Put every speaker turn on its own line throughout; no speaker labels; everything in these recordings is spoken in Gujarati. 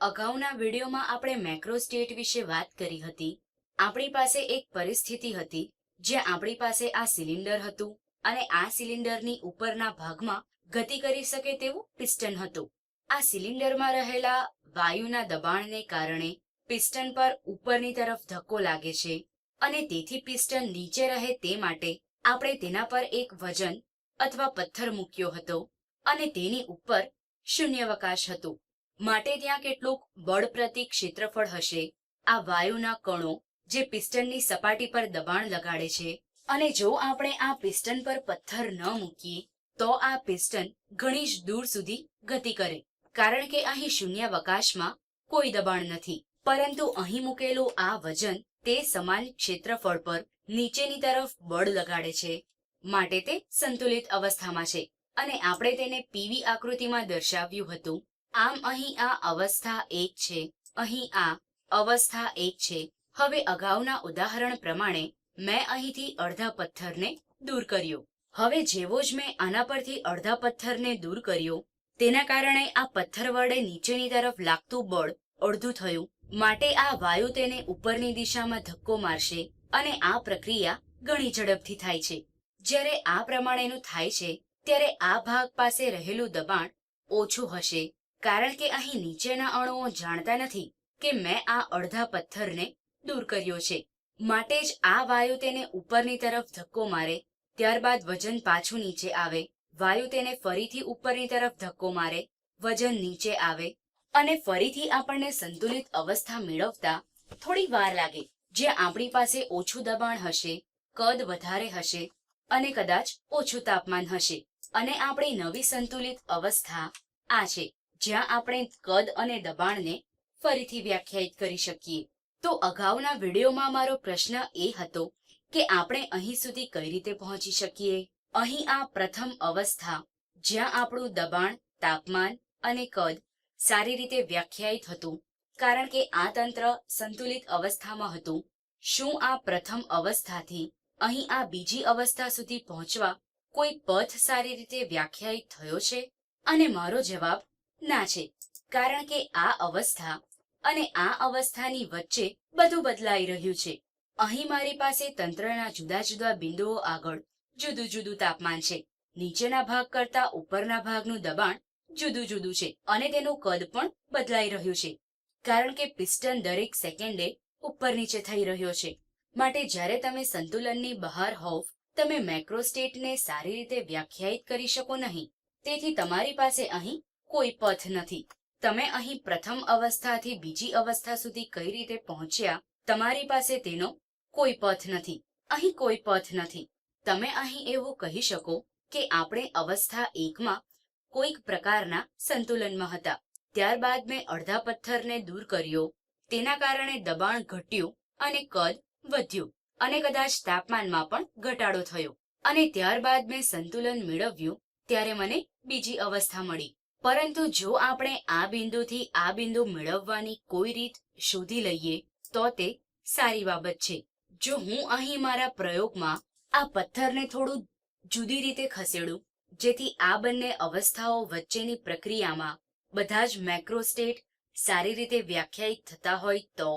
અગાઉના વિડીયોમાં આપણે મેક્રો સ્ટેટ વિશે વાત કરી હતી, આપણી પાસે એક પરિસ્થિતિ હતી, જ્યાં આપણી પાસે આ સિલિન્ડર હતું અને આ સિલિન્ડરની ઉપરના ભાગમાં ગતિ કરી શકે તેવું પિસ્ટન હતું. આ સિલિન્ડરમાં રહેલા વાયુના દબાણને કારણે પિસ્ટન પર ઉપરની તરફ ધક્કો લાગે છે અને તેથી પિસ્ટન નીચે રહે તે માટે આપણે તેના પર એક વજન અથવા પથ્થર મૂક્યો હતો અને તેની ઉપર શૂન્યવકાશ હતું. માટે ત્યાં કેટલુંક બળ પ્રતિ ક્ષેત્રફળ હશે. આ વાયુના કણો, જે પિસ્ટનની સપાટી પર દબાણ લગાડે છે, અને જો આપણે આ પિસ્ટન પર પથ્થર ન મૂકીએ, તો આ પિસ્ટન ઘણી જ દૂર સુધી ગતિ કરે. કારણ કે અહીં શૂન્યાવકાશમાં કોઈ દબાણ નથી. પરંતુ અહીં મૂકેલું આ વજન તે સમાન ક્ષેત્રફળ પર નીચેની તરફ બળ લગાડે છે, માટે તે સંતુલિત અવસ્થામાં છે. અને આપણે તેને પીવી આકૃતિમાં દર્શાવ્યું હતું. આમ અહીં આ અવસ્થા એક છે, અહીં આ અવસ્થા એક છે. હવે અગાઉના ઉદાહરણ પ્રમાણે મેં અહીંથી અડધા પથ્થરને દૂર કર્યો. હવે જેવો જ મેં આના પરથી અડધા પથ્થરને દૂર કર્યો, તેના કારણે આ પથ્થર વડે નીચેની તરફ લાગતું બળ અડધું થયું. માટે આ વાયુ તેને ઉપરની દિશામાં ધક્કો મારશે અને આ પ્રક્રિયા ઘણી ઝડપથી થાય છે. જ્યારે આ પ્રમાણેનું થાય છે, ત્યારે આ ભાગ પાસે રહેલું દબાણ ઓછું હશે. કારણ કે અહીં નીચેના અણુઓ જાણતા નથી કે મેં આ અડધા પથ્થરને દૂર કર્યો છે. માટે જ આ વાયુ તેને ઉપરની તરફ ધક્કો મારે, ત્યારબાદ વજન પાછું નીચે આવે, વાયુ તેને ફરીથી ઉપરની તરફ ધક્કો મારે, વજન નીચે આવે, અને ફરીથી આપણને સંતુલિત અવસ્થા મેળવતા થોડી વાર લાગે જ્યાં આપણી પાસે ઓછું દબાણ હશે, કદ વધારે હશે, અને કદાચ ઓછું તાપમાન હશે. અને આપણી નવી સંતુલિત અવસ્થા આ છે. જ્યાં આપણે કદ અને દબાણને ફરીથી વ્યાખ્યાયિત કરી શકીએ. તો અગાઉના વિડીયોમાં મારો પ્રશ્ન એ હતો કે આપણે અહીં સુધી કઈ રીતે પહોંચી શકીએ? અહીં આ પ્રથમ અવસ્થા, જ્યાં આપણું દબાણ, તાપમાન અને કદ સારી રીતે વ્યાખ્યાયિત હતું, કારણ કે આ તંત્ર સંતુલિત અવસ્થામાં હતું. શું આ પ્રથમ અવસ્થાથી અહીં આ બીજી અવસ્થા સુધી પહોંચવા કોઈ પથ સારી રીતે વ્યાખ્યાયિત થયો છે? અને મારો જવાબ ના છે. કારણ કે આ અવસ્થા અને આ અવસ્થાની વચ્ચે બધું બદલાઈ રહ્યું છે. અહીં મારી પાસે તંત્રના જુદા જુદા બિંદુઓ આગળ જુદું જુદું તાપમાન છે. નીચેના ભાગ કરતા ઉપરના ભાગનું દબાણ જુદું જુદું છે અને તેનું કદ પણ બદલાઈ રહ્યું છે. કારણ કે પિસ્ટન દરેક સેકન્ડે ઉપર નીચે થઈ રહ્યો છે. માટે જ્યારે તમે સંતુલનની બહાર હોવ, તમે મેક્રો સ્ટેટને સારી રીતે વ્યાખ્યાયિત કરી શકો નહીં. તેથી તમારી પાસે અહીં કોઈ પથ નથી. તમે અહીં પ્રથમ અવસ્થાથી બીજી અવસ્થા સુધી કઈ રીતે પહોંચ્યા, તમારી પાસે તેનો કોઈ પથ નથી. અહીં કોઈ પથ નથી. તમે અહીં એવું કહી શકો કે આપણે અવસ્થા એકમાં કોઈક પ્રકારના સંતુલનમાં હતા. ત્યારબાદ મેં અડધા પથ્થરને દૂર કર્યો. તેના કારણે દબાણ ઘટ્યું અને કદ વધ્યું. અને કદાચ તાપમાનમાં પણ ઘટાડો થયો. અને ત્યારબાદ મેં સંતુલન મેળવ્યું, ત્યારે મને બીજી અવસ્થા મળી. પરંતુ જો આપણે આ બિંદુથી આ બિંદુ મેળવવાની કોઈ રીત શોધી લઈએ, તો તે સારી બાબત છે. જો હું અહીં મારા પ્રયોગમાં આ પથ્થરને થોડું જુદી રીતે ખસેડું, જેથી આ બંને અવસ્થાઓ વચ્ચેની પ્રક્રિયામાં બધા જ મેક્રો સ્ટેટ સારી રીતે વ્યાખ્યાયિત થતા હોય, તો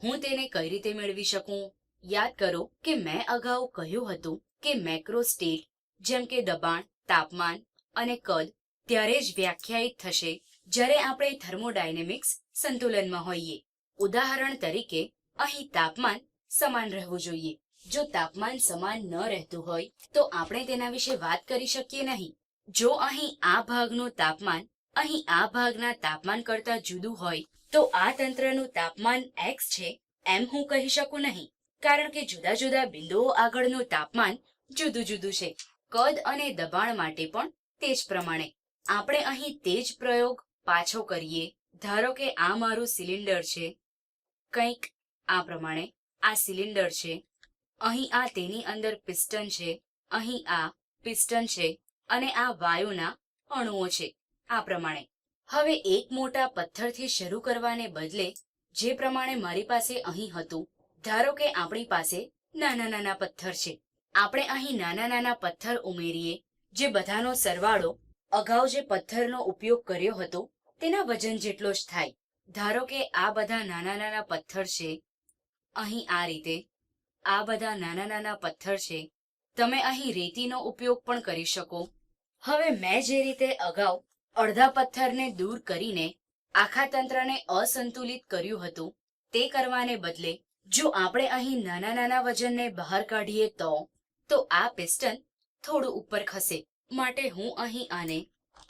હું તેને કઈ રીતે મેળવી શકું? યાદ કરો કે મેં અગાઉ કહ્યું હતું કે મેક્રો સ્ટેટ જેમ કે દબાણ, તાપમાન અને કદ ત્યારે જ વ્યાખ્યાયિત થશે જ્યારે આપણે થર્મોડાયનેમિક્સ સંતુલનમાં હોઈએ. ઉદાહરણ તરીકે, અહીં તાપમાન સમાન રહેવું જોઈએ. જો તાપમાન સમાન ન રહેતું હોય, તો આપણે તેના વિશે વાત કરી શકીએ નહીં. જો અહીં આ ભાગનું તાપમાન, અહીં આ ભાગના તાપમાન કરતા જુદું હોય, તો આ તંત્રનું તાપમાન એક્સ છે એમ હું કહી શકું નહીં. કારણ કે જુદા જુદા બિંદુઓ આગળનું તાપમાન જુદું જુદું છે. કદ અને દબાણ માટે પણ તે જ પ્રમાણે. આપણે અહીં તે જ પ્રયોગ પાછો કરીએ. ધારો કે આ મારું સિલિન્ડર છે. કંઈક આ પ્રમાણે આ સિલિન્ડર છે. અહીં આ તેની અંદર પિસ્ટન છે. અહીં આ પિસ્ટન છે અને આ વાયુના અણુઓ છે. આ પ્રમાણે. હવે એક મોટા પથ્થરથી શરૂ કરવાને બદલે જે પ્રમાણે મારી પાસે અહીં હતું, ધારો કે આપણી પાસે નાના નાના પથ્થર છે. આપણે અહીં નાના નાના પથ્થર ઉમેરીએ, જે બધાનો સરવાળો અગાઉ જે પથ્થરનો ઉપયોગ કર્યો હતો, તેના વજન જેટલો જ થાય. ધારો કે આ બધા નાના નાના પથ્થર છે, અહીં આ રીતે. આ બધા નાના નાના પથ્થર છે, તમે અહીં રેતીનો ઉપયોગ પણ કરી શકો. હવે મેં જે રીતે અગાઉ અડધા પથ્થરને દૂર કરીને આખા તંત્રને અસંતુલિત કર્યું હતું, તે કરવાને બદલે, જો આપણે અહીં નાના નાના વજનને બહાર કાઢીએ તો તો આ પિસ્ટન થોડું ઉપર ખસે. માટે હું અહીં આને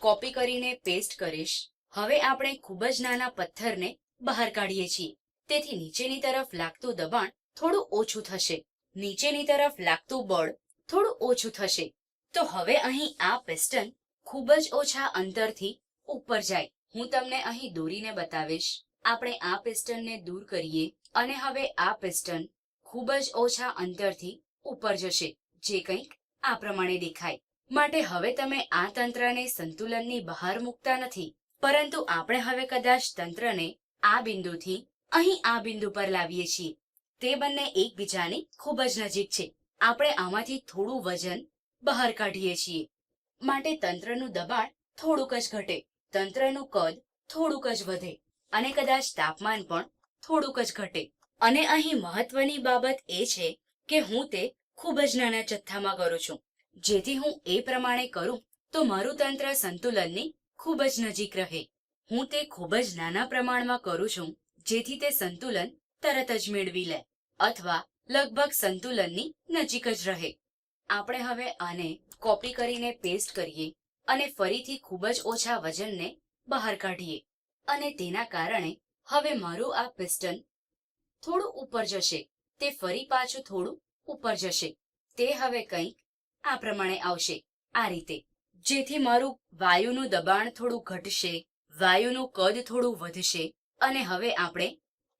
કોપી કરીને પેસ્ટ કરીશ. હવે આપણે ખૂબ જ નાના પથ્થરને બહાર કાઢીએ છીએ. તેથી નીચેની તરફ લાગતું દબાણ થોડું ઓછું થશે. નીચેની તરફ લાગતું બળ થોડું ઓછું થશે. તો હવે અહીં આ પિસ્ટન ખૂબ જ ઓછા અંતરથી ઉપર જાય. હું તમને અહીં દોરીને બતાવીશ. આપણે આ પિસ્ટનને દૂર કરીએ અને હવે આ પિસ્ટન ખૂબ જ ઓછા અંતરથી ઉપર જશે, જે કંઈક આ પ્રમાણે દેખાય. માટે હવે તમે આ તંત્રને સંતુલનની બહાર મૂકતા નથી, પરંતુ આપણે હવે કદાચ તંત્રને આ બિંદુથી અહીં આ બિંદુ પર લાવીએ છીએ. તે બંને એકબીજાની ખૂબ જ નજીક છે. આપણે આમાંથી થોડું વજન બહાર કાઢીએ છીએ. માટે તંત્રનું દબાણ થોડુંક જ ઘટે. તંત્રનું કદ થોડુંક જ વધે. અને કદાચ તાપમાન પણ થોડુંક જ ઘટે. અને અહીં મહત્વની બાબત એ છે કે હું તે ખૂબ જ નાના જથ્થામાં કરું છું. જેથી હું એ પ્રમાણે કરું, તો મારું તંત્ર સંતુલનની ખૂબ જ નજીક રહે. હું તે ખૂબ જ નાના પ્રમાણમાં કરું છું, જેથી તે સંતુલન તરત જ મેળવી લે, અથવા લગભગ સંતુલનની નજીક જ રહે. આપણે હવે આને કોપી કરીને પેસ્ટ કરીએ અને ફરીથી ખૂબ જ ઓછા વજનને બહાર કાઢીએ. અને તેના કારણે હવે મારું આ પિસ્ટન થોડું ઉપર જશે, તે ફરી પાછું થોડું ઉપર જશે. તે હવે કંઈક આ પ્રમાણે આવશે. આ રીતે, જેથી મારું વાયુનું દબાણ થોડું ઘટશે, વાયુનું કદ થોડું વધશે, અને હવે આપણે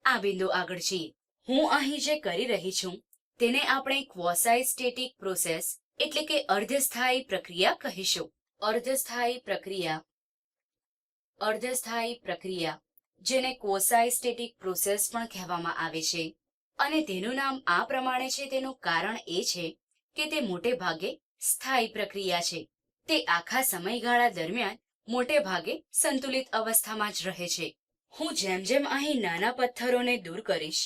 આ બિંદુ આગળ છીએ. હું અહીં જે કરી રહી છું, તેને આપણે ક્વોસાઇસ્ટેટિક પ્રોસેસ એટલે કે અર્ધસ્થાયી પ્રક્રિયા કહીશું. અર્ધસ્થાયી પ્રક્રિયા અર્ધસ્થાયી પ્રક્રિયા, જેને ક્વોસાઇસ્ટેટિક પ્રોસેસ પણ કહેવામાં આવે છે. અને તેનું નામ આ પ્રમાણે છે, તેનું કારણ એ છે કે તે મોટે ભાગે સ્થાયી પ્રક્રિયા છે. તે આખા સમયગાળા દરમિયાન મોટે ભાગે સંતુલિત અવસ્થામાં જ રહે છે. હું જેમ જેમ અહીં નાના પથ્થરોને દૂર કરીશ,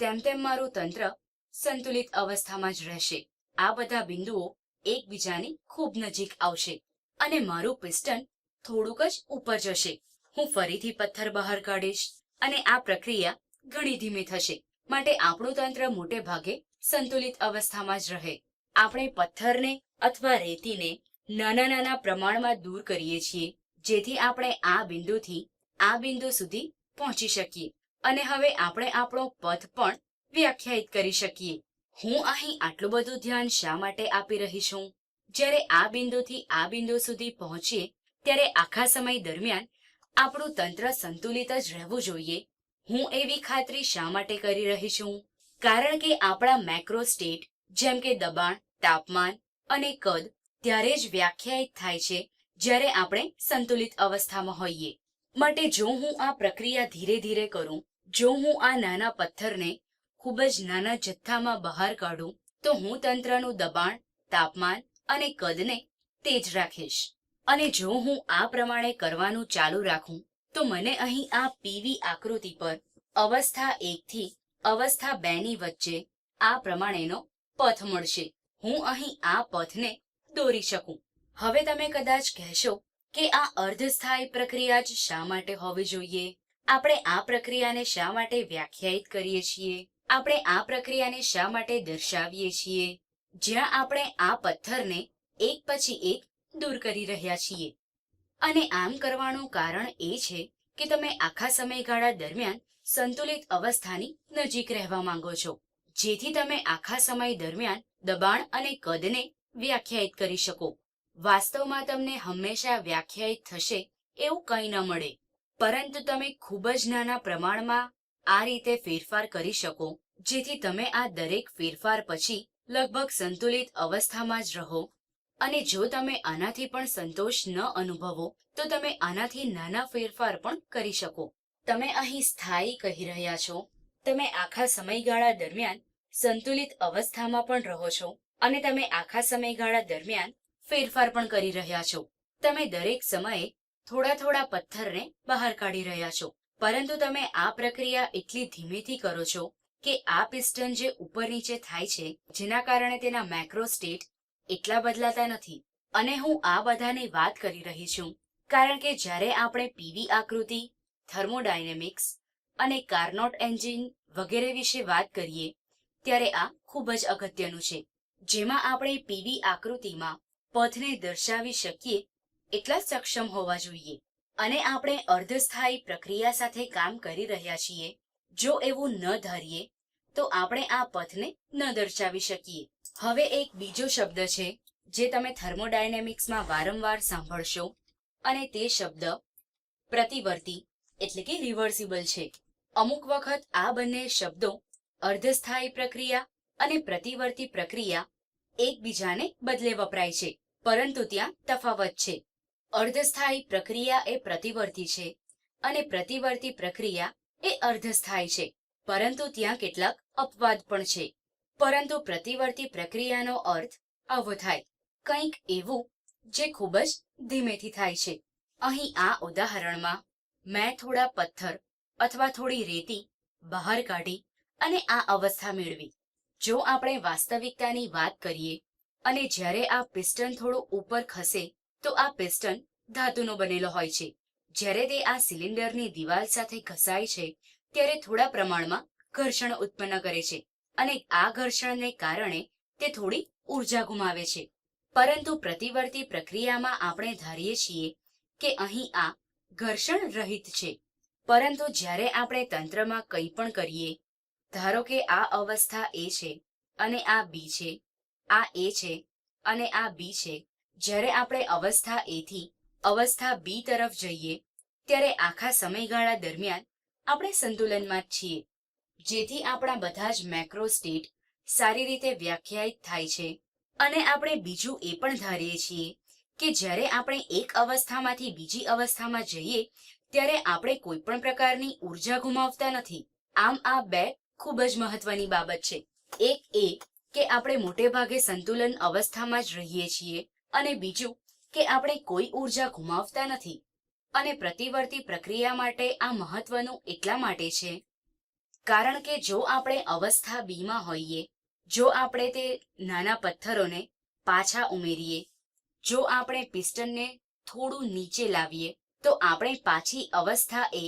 તેમ તેમ મારું તંત્ર સંતુલિત અવસ્થામાં જ રહેશે. આ બધા બિંદુઓ એકબીજાની ખૂબ નજીક આવશે અને મારું પિસ્ટન થોડુંક જ ઉપર જશે. હું ફરીથી પથ્થર બહાર કાઢીશ અને આ પ્રક્રિયા ઘણી ધીમી થશે. માટે આપણું તંત્ર મોટે ભાગે સંતુલિત અવસ્થામાં જ રહે. આપણે પથ્થરને અથવા રેતીને નાના નાના પ્રમાણમાં દૂર કરીએ છીએ, જેથી આપણે આ બિંદુથી આ બિંદુ સુધી પહોંચી શકીએ. અને હવે આપણે આપણો પથ પણ વ્યાખ્યાયિત કરી શકીએ. હું અહીં આટલું બધું ધ્યાન શા માટે આપી રહી છું? જ્યારે આ બિંદુથી આ બિંદુ સુધી પહોંચીએ, ત્યારે આખા સમય દરમિયાન આપણું તંત્ર સંતુલિત જ રહેવું જોઈએ. હું એવી ખાતરી શા માટે કરી રહી છું? કારણ કે આપણા મેક્રો સ્ટેટ જેમ કે દબાણ, તાપમાન અને કદ ત્યારે જ વ્યાખ્યાયિત થાય છે જ્યારે આપણે સંતુલિત અવસ્થામાં હોઈએ. માટે જો હું આ પ્રક્રિયા ધીરે ધીરે કરું, જો હું આ નાના પથ્થરને ખૂબ જ નાના જથ્થામાં બહાર કાઢું, તો હું તંત્રનું દબાણ, તાપમાન અને કદને તેજ રાખીશ. અને જો હું આ પ્રમાણે કરવાનું ચાલુ રાખું, તો મને અહીં આ પીવી આકૃતિ પર અવસ્થા એકથી અવસ્થા બે ની વચ્ચે આ પ્રમાણેનો પથ મળશે. હું અહીં આ પથને દોરી શકું. હવે તમે કદાચ કહેશો કે આ અર્ધસ્થાયી પ્રક્રિયા જ શા માટે હોવી જોઈએ? આપણે આ પ્રક્રિયાને શા માટે વ્યાખ્યાયિત કરીએ છીએ? આપણે આ પ્રક્રિયાને શા માટે દર્શાવીએ છીએ? જ્યાં આપણે આ પથ્થરને એક પછી એક દૂર કરી રહ્યા છીએ. અને આમ કરવાનું કારણ એ છે કે તમે આખા સમયગાળા દરમિયાન સંતુલિત અવસ્થાની નજીક રહેવા માંગો છો. જેથી તમે આખા સમય દરમિયાન દબાણ અને કદને વ્યાખ્યાયિત કરી શકો. વાસ્તવમાં તમને હંમેશા વ્યાખ્યાયિત થશે એવું કંઈ ન મળે. પરંતુ તમે ખૂબ જ નાના પ્રમાણમાં આ રીતે ફેરફાર કરી શકો, જેથી તમે આ દરેક ફેરફાર પછી લગભગ સંતુલિત અવસ્થામાં જ રહો. અને જો તમે આનાથી પણ સંતોષ ન અનુભવો, તો તમે આનાથી નાના ફેરફાર પણ કરી શકો. તમે અહીં સ્થાયી કહી રહ્યા છો. તમે આખા સમયગાળા દરમિયાન સંતુલિત અવસ્થામાં પણ રહો છો અને તમે આખા સમયગાળા દરમિયાન ફેરફાર પણ કરી રહ્યા છો. તમે દરેક સમયે થોડા થોડા પથ્થરને બહાર કાઢી રહ્યા છો. પરંતુ તમે આ પ્રક્રિયા એટલી ધીમેથી કરો છો કે આ પિસ્ટન જે ઉપર નીચે થાય છે, જેના કારણે તેના મેક્રો સ્ટેટ એટલા બદલાતા નથી. અને હું આ બધાની વાત કરી રહી છું, કારણ કે જ્યારે આપણે પીવી આકૃતિ, થર્મોડાયનેમિક્સ અને કાર્નોટ એન્જિન વગેરે વિશે વાત કરીએ, ત્યારે આ ખૂબ જ અગત્યનું છે. જેમાં આપણે પીવી આકૃતિમાં પથને દર્શાવી શકીએ એટલા સક્ષમ હોવા જોઈએ. અને આપણે અર્ધસ્થાયી પ્રક્રિયા સાથે કામ કરી રહ્યા છીએ. જો એવું ન ધારીએ, તો આપણે આ પથને ન દર્શાવી શકીએ. હવે એક બીજો શબ્દ છે, જે તમે થર્મોડાયનેમિક્સમાં વારંવાર સાંભળશો, અને તે શબ્દ પ્રતિવર્તી એટલે કે રિવર્સિબલ છે. અમુક વખત આ બંને શબ્દો અર્ધસ્થાયી પ્રક્રિયા અને પ્રતિવર્તી પ્રક્રિયા એકબીજાને બદલે વપરાય છે, પરંતુ ત્યાં તફાવત છે. અર્ધસ્થાયી પ્રક્રિયા એ પ્રતિવર્તી છે અને પ્રતિવર્તી પ્રક્રિયા એ અર્ધસ્થાયી છે, પરંતુ ત્યાં કેટલાક અપવાદ પણ છે. પરંતુ પ્રતિવર્તી પ્રક્રિયાનો અર્થ આવો થાય. કંઈક એવું જે ખૂબ જ ધીમેથી થાય છે. અહીં આ ઉદાહરણમાં મેં થોડા પથ્થર અથવા થોડી રેતી, બહાર કાઢી અને આ અવસ્થા મેળવી. જો આપણે વાસ્તવિકતાની વાત કરીએ અને જ્યારે આ પિસ્ટન થોડું ઉપર ખસે, તો આ પિસ્ટન ધાતુનો બનેલો હોય છે. જ્યારે તે આ સિલિન્ડરની દિવાલ સાથે ઘસાય છે, ત્યારે થોડા પ્રમાણમાં ઘર્ષણ ઉત્પન્ન કરે છે અને આ ઘર્ષણને કારણે તે થોડી ઊર્જા ગુમાવે છે. પરંતુ પ્રતિવર્તી પ્રક્રિયામાં આપણે ધારીએ છીએ કે અહીં આ ઘર્ષણ રહિત છે. પરંતુ જ્યારે આપણે તંત્રમાં કંઈ પણ કરીએ, ધારો કે આ અવસ્થા એ છે અને આ બી છે, આ એ છે અને આ બી છે, જ્યારે આપણે અવસ્થા એથી અવસ્થા બી તરફ જઈએ, ત્યારે આખા સમયગાળા દરમિયાન આપણે સંતુલનમાં જ છીએ, જેથી આપણા બધા જ મેક્રો સ્ટેટ સારી રીતે વ્યાખ્યાયિત થાય છે અને આપણે બીજું એ પણ ધારીએ છીએ કે જ્યારે આપણે એક અવસ્થામાંથી બીજી અવસ્થામાં જઈએ ત્યારે આપણે કોઈ પણ પ્રકારની ઊર્જા ગુમાવતા નથી. આમ આ બે ખૂબ જ મહત્વની બાબત છે. એક એ કે આપણે મોટે ભાગે સંતુલન અવસ્થામાં જ રહીએ છીએ અને બીજું કે આપણે કોઈ ઊર્જા ગુમાવતા નથી. અને પ્રતિવર્તી પ્રક્રિયા માટે આ મહત્વનું એટલા માટે છે. કારણ કે જો આપણે અવસ્થા બીમાં હોઈએ, જો આપણે તે નાના પથ્થરોને પાછા ઉમેરીએ, જો આપણે પિસ્ટનને થોડું નીચે લાવીએ તો આપણે પાછી અવસ્થા એ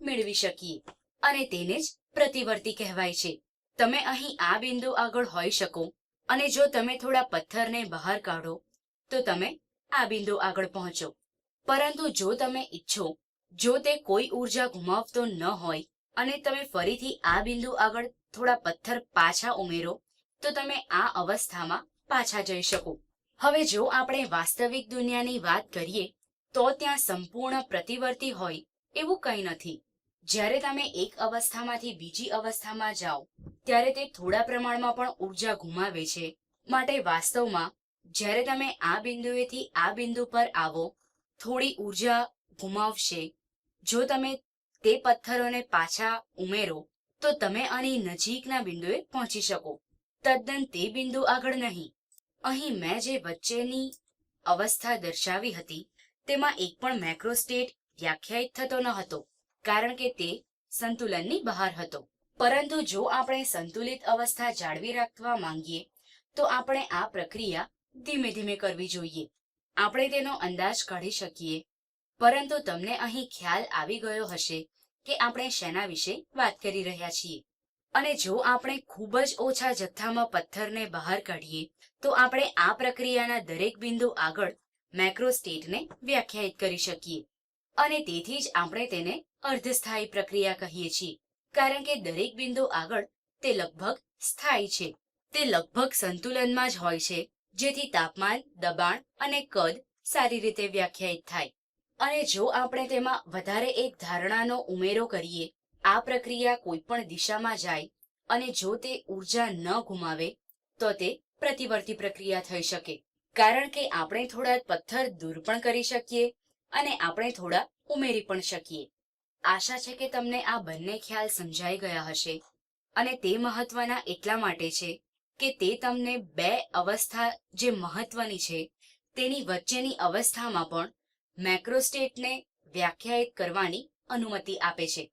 મેળવી શકીએ અને તેને જ પ્રતિવર્તી કહેવાય છે. તમે અહીં આ બિંદુ આગળ હોઈ શકો અને જો તમે થોડા પથ્થરને બહાર કાઢો, તો તમે આ બિંદુ આગળ પહોંચો. પરંતુ જો તમે ઈચ્છો, જો તે કોઈ ઊર્જા ગુમાવતો ન હોય અને તમે ફરીથી આ બિંદુ આગળ થોડા પથ્થર પાછા ઉમેરો, તો તમે આ અવસ્થામાં પાછા જઈ શકો. હવે જો આપણે વાસ્તવિક દુનિયાની વાત કરીએ તો ત્યાં સંપૂર્ણ પ્રતિવર્તી હોય એવું કંઈ નથી. જ્યારે તમે એક અવસ્થામાંથી બીજી અવસ્થામાં જાઓ, ત્યારે તે થોડા પ્રમાણમાં પણ ઊર્જા ગુમાવે છે. માટે વાસ્તવમાં, જ્યારે તમે આ બિંદુએથી આ બિંદુ પર આવો, થોડી ઊર્જા ગુમાવશે. જો તમે તે પથ્થરોને પાછા ઉમેરો, તો તમે આની નજીકના બિંદુએ પહોંચી શકો. તદ્દન તે બિંદુ આગળ નહીં. અહીં મેં જે વચ્ચેની અવસ્થા દર્શાવી હતી તેમાં એક પણ મેક્રો સ્ટેટ વ્યાખ્યાયિત થતો ન હતો, કારણ કે તે સંતુલનની બહાર હતો. પરંતુ જો આપણે સંતુલિત અવસ્થા જાળવી રાખવા માંગીએ, તો આપણે આ પ્રક્રિયા ધીમે ધીમે કરવી જોઈએ. આપણે તેનો અંદાજ કાઢી શકીએ. પરંતુ તમને અહીં ખ્યાલ આવી ગયો હશે કે આપણે શેના વિશે વાત કરી રહ્યા છીએ. અને જો આપણે ખૂબ જ ઓછા જથ્થામાં પથ્થરને બહાર કાઢીએ, તો આપણે આ પ્રક્રિયાના દરેક બિંદુ આગળ મેક્રો સ્ટેટને વ્યાખ્યાયિત કરી શકીએ. અને તેથી જ આપણે તેને અર્ધસ્થાયી પ્રક્રિયા કહીએ છીએ. કારણ કે દરેક બિંદુ આગળ તે લગભગ સ્થાયી છે. તે લગભગ સંતુલનમાં જ હોય છે, જેથી તાપમાન, દબાણ અને કદ સારી રીતે વ્યાખ્યાયિત થાય. અને જો આપણે તેમાં વધારે એક ધારણાનો ઉમેરો કરીએ, આ પ્રક્રિયા કોઈ પણ દિશામાં જાય અને જો તે ઊર્જા ન ગુમાવે, તો તે પ્રતિવર્તી પ્રક્રિયા થઈ શકે. કારણ કે આપણે થોડા પથ્થર દૂર પણ કરી શકીએ અને આપણે થોડા ઉમેરી પણ શકીએ. આશા છે કે તમને આ બંને ખ્યાલ સમજાઈ ગયા હશે અને તે મહત્વના એટલા માટે છે કે તે તમને બે અવસ્થા જે મહત્વની છે તેની વચ્ચેની અવસ્થામાં પણ મેક્રોસ્ટેટને વ્યાખ્યાયિત કરવાની અનુમતિ આપે છે.